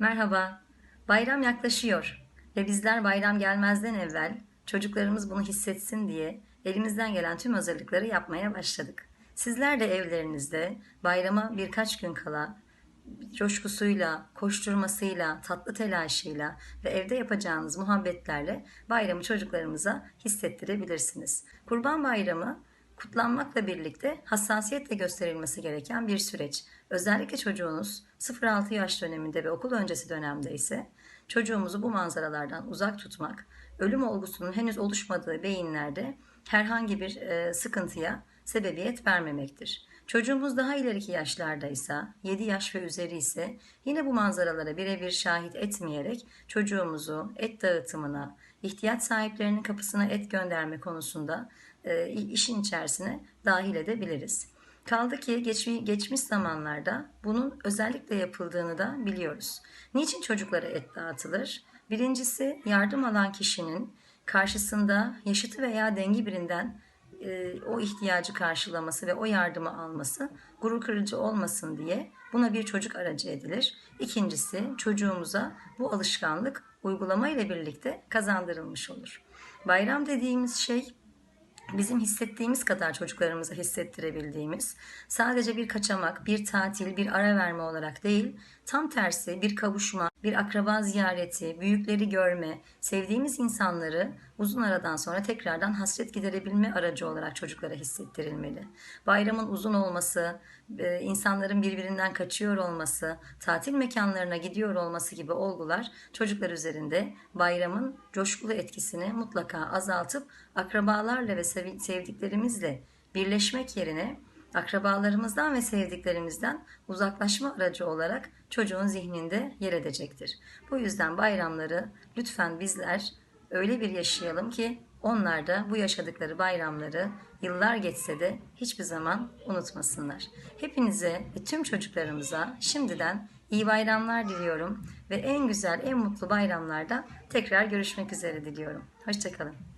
Merhaba. Bayram yaklaşıyor ve bizler bayram gelmezden evvel çocuklarımız bunu hissetsin diye elimizden gelen tüm hazırlıkları yapmaya başladık. Sizler de evlerinizde bayrama birkaç gün kala coşkusuyla, koşturmasıyla, tatlı telaşıyla ve evde yapacağınız muhabbetlerle bayramı çocuklarımıza hissettirebilirsiniz. Kurban Bayramı kutlanmakla birlikte hassasiyetle gösterilmesi gereken bir süreç. Özellikle çocuğunuz 0-6 yaş döneminde ve okul öncesi dönemde ise çocuğumuzu bu manzaralardan uzak tutmak, ölüm olgusunun henüz oluşmadığı beyinlerde herhangi bir e, sıkıntıya sebebiyet vermemektir. Çocuğumuz daha ileriki yaşlardaysa, 7 yaş ve üzeri ise yine bu manzaralara birebir şahit etmeyerek çocuğumuzu et dağıtımına, ihtiyaç sahiplerinin kapısına et gönderme konusunda e, işin içerisine dahil edebiliriz. Kaldı ki geç, geçmiş zamanlarda bunun özellikle yapıldığını da biliyoruz. Niçin çocuklara et dağıtılır? Birincisi yardım alan kişinin karşısında yaşıtı veya dengi birinden e, o ihtiyacı karşılaması ve o yardımı alması gurur kırıcı olmasın diye buna bir çocuk aracı edilir. İkincisi çocuğumuza bu alışkanlık uygulama ile birlikte kazandırılmış olur. Bayram dediğimiz şey bizim hissettiğimiz kadar çocuklarımıza hissettirebildiğimiz sadece bir kaçamak, bir tatil, bir ara verme olarak değil, tam tersi bir kavuşma, bir akraba ziyareti, büyükleri görme, sevdiğimiz insanları uzun aradan sonra tekrardan hasret giderebilme aracı olarak çocuklara hissettirilmeli. Bayramın uzun olması, e, insanların birbirinden kaçıyor olması, tatil mekanlarına gidiyor olması gibi olgular çocuklar üzerinde bayramın coşkulu etkisini mutlaka azaltıp akrabalarla ve sevdiklerimizle birleşmek yerine akrabalarımızdan ve sevdiklerimizden uzaklaşma aracı olarak çocuğun zihninde yer edecektir. Bu yüzden bayramları lütfen bizler öyle bir yaşayalım ki onlar da bu yaşadıkları bayramları yıllar geçse de hiçbir zaman unutmasınlar. Hepinize ve tüm çocuklarımıza şimdiden iyi bayramlar diliyorum ve en güzel, en mutlu bayramlarda tekrar görüşmek üzere diliyorum. Hoşçakalın.